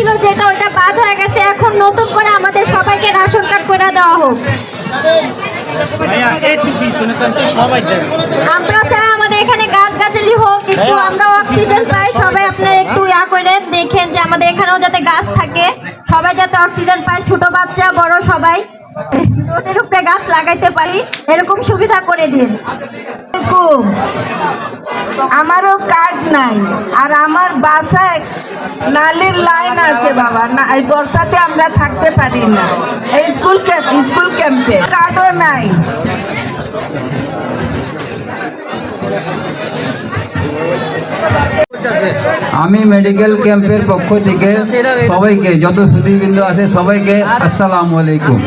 ছিল যেটা ওটা বাদ হয়ে গেছে। এখন নতুন করে আমাদের সবাইকে রেশন কার্ড করে দেওয়া হোক। আমরা চাই আমাদের এখানে গাছ গাছালি হোক একটু আমরা অক্সিজেন পাই সবাই আপনার একটু ইয়া করে দেখেন যে আমাদের এখানেও যাতে গাছ থাকে। সবাই যাতে অক্সিজেন পায় ছোট বাচ্চা বড় সবাই। গাছ লাগাইতে পারি, এরকম সুবিধা করে দিন। আমারও কার্ড নাই, আর আমার বাসায় নালির লাইন আছে বাবা, না, এই বর্ষাতে আমরা থাকতে পারি না। এই স্কুল ক্যাম্প, স্কুল ক্যাম্পে কার্ডও নাই। আমি মেডিকেল ক্যাম্পের পক্ষ থেকে সবাইকে, যত সুদীবৃন্দ আছে সবাইকে আসসালামু আলাইকুম।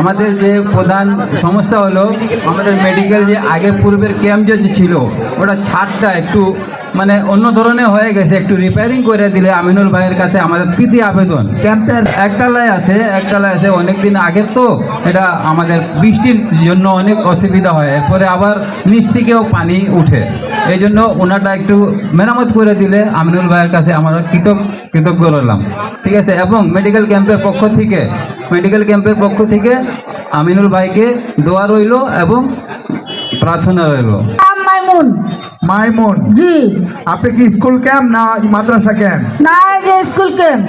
আমাদের যে প্রধান সমস্যা হলো, আমাদের মেডিকেল যে আগে পূর্বের ক্যাম্প যে ছিল, ওটা ছাড়টা একটু মানে অন্য ধরনের হয়ে গেছে। একটু রিপেয়ারিং করে দিলে আমিনুল ভাইয়ের কাছে আমাদের প্রীতি আবেদন। ক্যাম্পের একতলায় আছে একতলায় আছে অনেক দিন আগের তো। এটা আমাদের বৃষ্টির জন্য অনেক অসুবিধা হয়। এরপরে আবার নিচ থেকেও পানি উঠে। এই জন্য ওনাটা একটু মেরামত করে দিলে আমিনুল ভাইয়ের কাছে আমরা কৃতজ্ঞ কৃতজ্ঞ রইলাম। ঠিক আছে? এবং মেডিকেল ক্যাম্পের পক্ষ থেকে মেডিকেল ক্যাম্পের পক্ষ থেকে আমিনুল ভাইকে দোয়া রইল এবং প্রার্থনা রইল। মাইমুন। মাইমুন। জি। আপনি কি স্কুল ক্যাম্প না মাদ্রাসা ক্যাম্প? না যে স্কুল ক্যাম্প।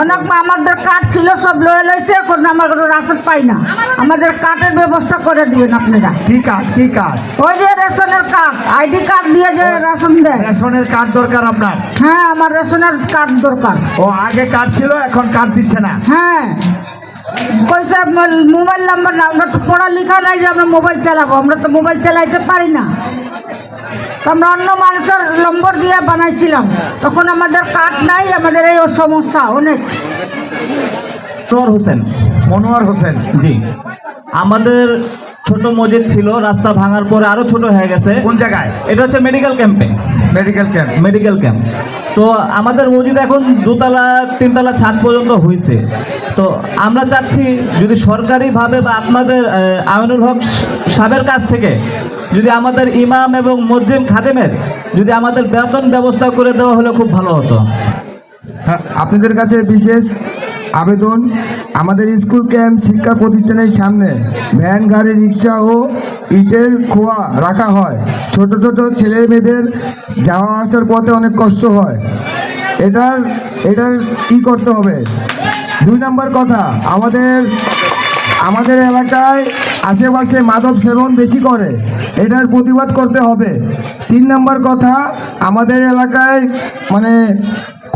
অনেক আমাদের কার্ড ছিল সব লয়ে লইছে এখন আমরা কোনো রাশন পাই না। আমাদের কার্ডের ব্যবস্থা করে দিবেন আপনারা। কি কার্ড কি কার্ড ওই যে রেশনের কার্ড আইডি কার্ড দিয়ে যে রেশন দেয়। রেশনের কার্ড দরকার আপনার? হ্যাঁ আমার রেশনের কার্ড দরকার। ও আগে কার্ড ছিল এখন কার্ড দিচ্ছে না? হ্যাঁ। কইছে মোবাইল নাম্বার না আমরা তো পড়া পড়ালেখা নাই যে আমরা মোবাইল চালাবো। আমরা তো মোবাইল চালাইতে পারি না। আমরা অন্য মানুষের নম্বর দিয়ে বানাইছিলাম। তখন আমাদের কার্ড নাই আমাদের এই সমস্যা অনেক। তোর হোসেন। মনোয়ার হোসেন। জি। আমাদের ছোট মসজিদ ছিল রাস্তা ভাঙার পরে আরও ছোট হয়ে গেছে। কোন জায়গায়? এটা হচ্ছে মেডিকেল ক্যাম্পে মেডিকেল ক্যাম্প মেডিকেল ক্যাম্প তো আমাদের মসজিদ এখন দুতলা তিনতলা ছাদ পর্যন্ত হয়েছে তো আমরা চাচ্ছি যদি সরকারিভাবে বা আপনাদের আমিনুল হক সাহেবের কাছ থেকে যদি আমাদের ইমাম এবং মসজিদ খাদেমের যদি আমাদের বেতন ব্যবস্থা করে দেওয়া হলে খুব ভালো হতো। আপনাদের কাছে বিশেষ আবেদন। আমাদের স্কুল ক্যাম্প শিক্ষা প্রতিষ্ঠানের সামনে ভ্যান, গাড়ি, রিক্সা ও ইটের খোয়া রাখা হয়। ছোট ছোট ছেলে মেয়েদের যাওয়া আসার পথে অনেক কষ্ট হয়। এটার এটার কি করতে হবে? দুই নম্বর কথা, আমাদের আমাদের এলাকায় আশেপাশে মাদক সেবন বেশি করে। এটার প্রতিবাদ করতে হবে। তিন নম্বর কথা, আমাদের এলাকায় মানে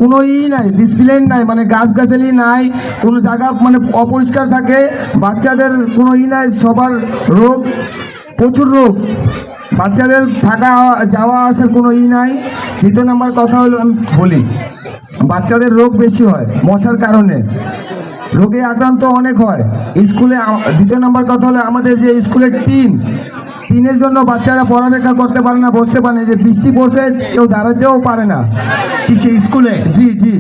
কোনো ই নাই ডিসপ্লেন নাই মানে গাছগাছালি নাই, কোনো জায়গা মানে অপরিষ্কার থাকে, বাচ্চাদের কোনো ই নাই, সবার রোগ, প্রচুর রোগ। বাচ্চাদের থাকা, যাওয়া আসার কোনো ই নাই। দ্বিতীয় নাম্বার কথা হলো, আমি বলি, বাচ্চাদের রোগ বেশি হয়, মশার কারণে। রোগে আক্রান্ত অনেক হয়। স্কুলে দ্বিতীয় নাম্বার কথা হলো, আমাদের যে স্কুলের টিন টিনের জন্য বাচ্চারা পড়ালেখা করতে পারে না বসতে পারে না। যে বৃষ্টি পড়ছে কেউ দাঁড়াতেও পারে না। কিসে স্কুলে? জি জি।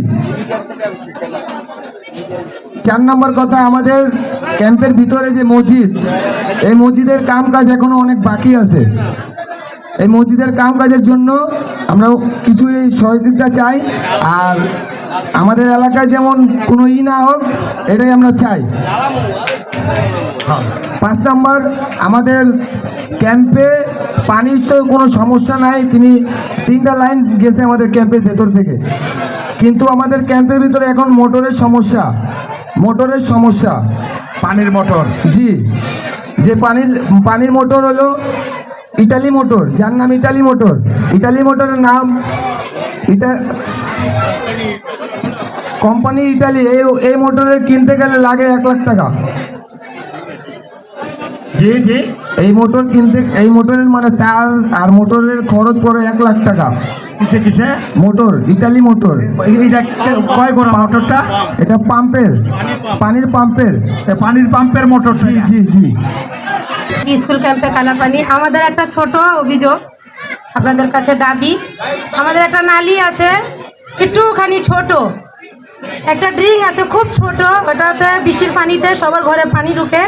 চার নম্বর কথা আমাদের ক্যাম্পের ভিতরে যে মসজিদ এই মসজিদের কাম কাজ এখনও অনেক বাকি আছে। এই মসজিদের কাম কাজের জন্য আমরা কিছু সহযোগিতা চাই আর আমাদের এলাকায় যেমন কোনো ই না হোক এটাই আমরা চাই। হ্যাঁ। পাঁচ নম্বর আমাদের ক্যাম্পে পানির তো কোনো সমস্যা নাই তিনি তিনটা লাইন গেছে আমাদের ক্যাম্পের ভেতর থেকে। কিন্তু আমাদের ক্যাম্পের ভিতরে এখন মোটরের সমস্যা মোটরের সমস্যা। পানির মোটর। জি যে পানির পানির মোটর হলো ইটালি মোটর যার নাম ইটালি মোটর। ইটালি মোটরের নাম এটা কোম্পানি ইটালি এই এই মোটরের কিনতে গেলে লাগে এক লাখ টাকা। জি জি। এই মোটর কিনতে এই মোটরের মানে তার আর মোটরের খরচ পড়ে এক লাখ টাকা। কিসে কিসে? Motor Italy motor. এটা কয় করা মোটরটা? এটা পাম্পের পানির পাম্পের। পানির পাম্পের মোটর জি জি জি। স্কুল ক্যাম্পে কালাপানি আমাদের একটা ছোট অভিযোগ আপনাদের কাছে দাবি। আমাদের একটা নালি আছে একটুখানি ছোট। একটা ড্রিঙ্ক আছে খুব ছোট ওটাতে বৃষ্টির পানিতে সবার ঘরে পানি ঢুকে।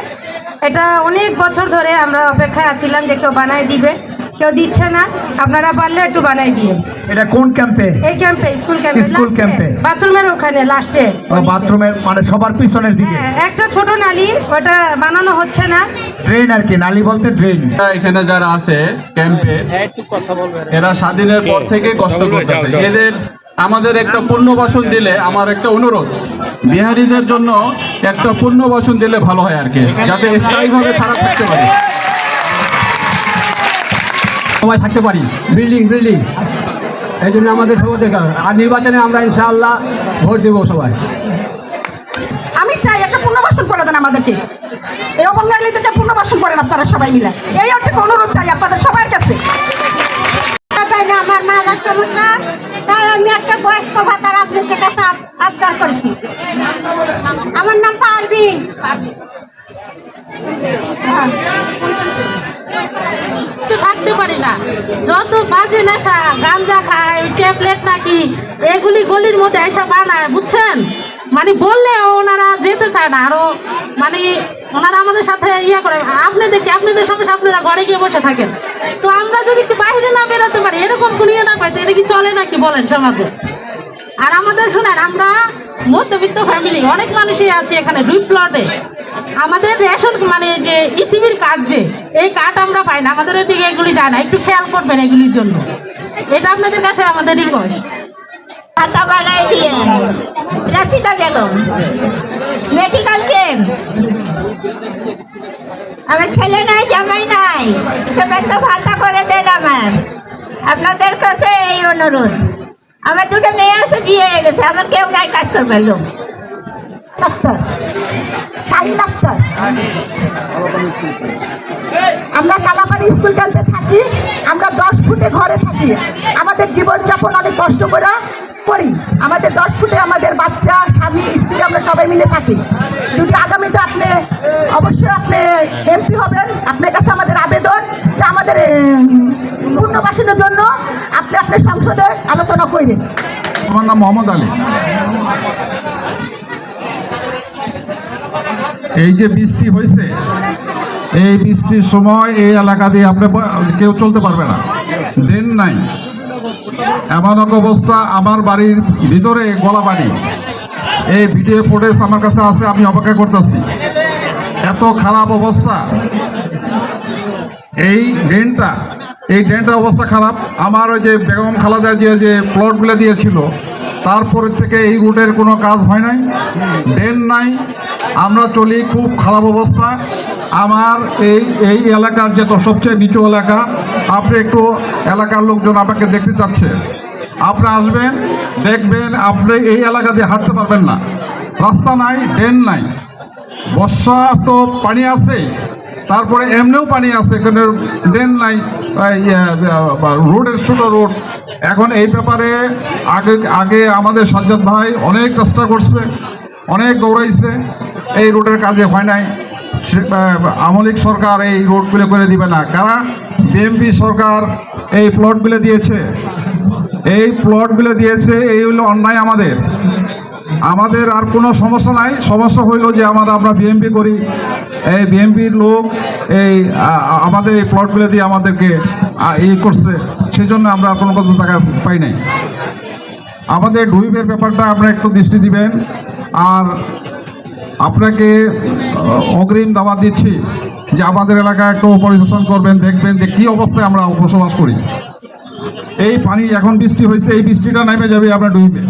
এটা অনেক বছর ধরে আমরা অপেক্ষায় আছিলাম যে কেউ বানায় দিবে কেউ দিচ্ছে না। আপনারা পারলে একটু বানাই দিয়ে। এটা কোন ক্যাম্পে এই ক্যাম্পে স্কুল ক্যাম্পে স্কুল ক্যাম্পে। বাথরুমের ওখানে লাস্টে বাথরুমের মানে সবার পিছনের দিকে। হ্যাঁ একটা ছোট নালি ওটা বানানো হচ্ছে না। ড্রেন আর কি নালি বলতে ড্রেন এখানে যারা আছে ক্যাম্পে এরা স্বাধীনের পর থেকে কষ্ট করতেছে। এদের আমাদের একটা পুণ্যবাসন দিলে আমার একটা অনুরোধ। বিহারীদের জন্য একটা পুণ্যবাসন দিলে ভালো হয় আর কি, যাতে স্থায়ীভাবে তারা থাকতে পারে। সবাই থাকতে পারি। বিল্ডিং বিল্ডিং এই জন্য আমাদের সব অধিকার আর নির্বাচনে আমরা ইনশাআল্লাহ ভোট দেবো সবাই। আমি চাই একটা পুনর্বাসন করে দেন আমাদেরকে। এই অবঙ্গালীদেরকে পুনর্বাসন করেন আপনারা সবাই মিলে। এই অর্থে অনুরোধ চাই আপনাদের সবার কাছে। না? আমার মায়ের সমস্যা তাই আমি একটা বয়স্ক ভাতার আপনাদের কাছে আবদার করছি। আমার নাম পারবিন থাকতে পারি না। যত বাজে নেশা, গাঞ্জা খায়, ট্যাবলেট নাকি, এগুলি গলির মধ্যে এসে বানায়, বুঝছেন? মানে বললে যেতে চায় না, আরও মানে ওনারা আমাদের সাথে ইয়ে করে। আপনি দেখি, আপনাদের সমস্যা আপনারা ঘরে গিয়ে বসে থাকেন। তো আমরা যদি একটু বাইরে না বেরোতে পারি, এরকম কোনো ইয়ে না পাই এটা কি চলে নাকি বলেন সমাজে? আর আমাদের শোনেন, আমরা মধ্যবিত্ত ফ্যামিলি অনেক মানুষই আছে এখানে, দুই প্লটে আমাদের রেশন মানে যে ইসিবির কার্ড যে, এই কার্ড আমরা পাই না। আমাদের ওইদিকে এগুলি যায় না। একটু খেয়াল করবেন এগুলির জন্য। এটা আপনাদের কাছে আমাদের রিকোয়েস্ট ভাতা বানাই দিয়ে। রাশিদা বেগম মেডিকেল আমার ছেলে নাই, জামাই নাই। তো ভাতা করে দেন আমার। আপনাদের কাছে এই অনুরোধ। আমার দুটো মেয়ে আছে, বিয়ে হয়ে গেছে। আমার কেউ নাই কাজ করবে লোক। ডাক্তার আমরা কালাপাড়ি স্কুল ক্যাম্পে থাকি। আমরা দশ ফুটে ঘরে থাকি। আমাদের জীবনযাপন অনেক কষ্ট করে। করি আমাদের দশ ফুটে আমাদের বাচ্চা, স্বামী, স্ত্রী আমরা সবাই মিলে থাকি। যদি আগামীতে আপনি, অবশ্যই আপনি এমপি হবেন, আপনার কাছে আমাদের আবেদন, যে আমাদের পুনর্বাসনের জন্য আপনি আপনার সংসদে আলোচনা করেন আমার নাম মোহাম্মদ আলী। এই যে বৃষ্টি হয়েছে, এই বৃষ্টির সময় এই এলাকা দিয়ে আপনি কেউ চলতে পারবে না। ড্রেন নাই। এমন অবস্থা আমার বাড়ির ভিতরে গলা বাড়ি এই ভিডিও ফুটেজ আমার কাছে আছে, আমি অপেক্ষা করতেছি। এত খারাপ অবস্থা। এই ড্রেনটা, এই ড্রেনটার অবস্থা খারাপ। আমার ওই যে বেগম খালাদা যে যে প্লটগুলো দিয়েছিল তারপরে থেকে এই রুটের কোনো কাজ হয় নাই, ড্রেন নাই। আমরা চলি খুব খারাপ অবস্থা। আমার এই এই এলাকার যে তো সবচেয়ে নিচু এলাকা, আপনি একটু এলাকার লোকজন আমাকে দেখতে চাচ্ছে। আপনি আসবেন, দেখবেন আপনি এই এলাকা দিয়ে হাঁটতে পারবেন না। রাস্তা নাই, ড্রেন নাই। বর্ষা তো পানি আছে, তারপরে এমনিও পানি আছে, এখানে ড্রেন নাই রোডের ছোট রোড। এখন এই ব্যাপারে আগে আগে আমাদের সাজ্জাদ ভাই অনেক চেষ্টা করছে, অনেক দৌড়াইছে। এই রোডের কাজে হয় নাই। আমলিক সরকার এই রোডগুলো করে দিবে না। কারা? বিএমপি সরকার এই প্লটগুলো দিয়েছে। এই প্লটগুলো দিয়েছে, এই হলো অন্যায় আমাদের। আমাদের আর কোনো সমস্যা নাই। সমস্যা হইল যে আমরা আমরা বিএমপি করি। এই বিএমপির লোক এই আমাদের এই প্লটগুলো দিয়ে আমাদেরকে ই করছে। সেই জন্য আমরা কোনো কত টাকা পাই নাই। আমাদের ডুইবের ব্যাপারটা আপনারা একটু দৃষ্টি দিবেন। আর আপনাকে অগ্রিম দাওয়াত দিচ্ছি যে আমাদের এলাকায় একটু পরিদর্শন করবেন, দেখবেন যে কী অবস্থায় আমরা বসবাস করি। এই পানি এখন বৃষ্টি হয়েছে, এই বৃষ্টিটা নেমে যাবে আপনার ডুইবে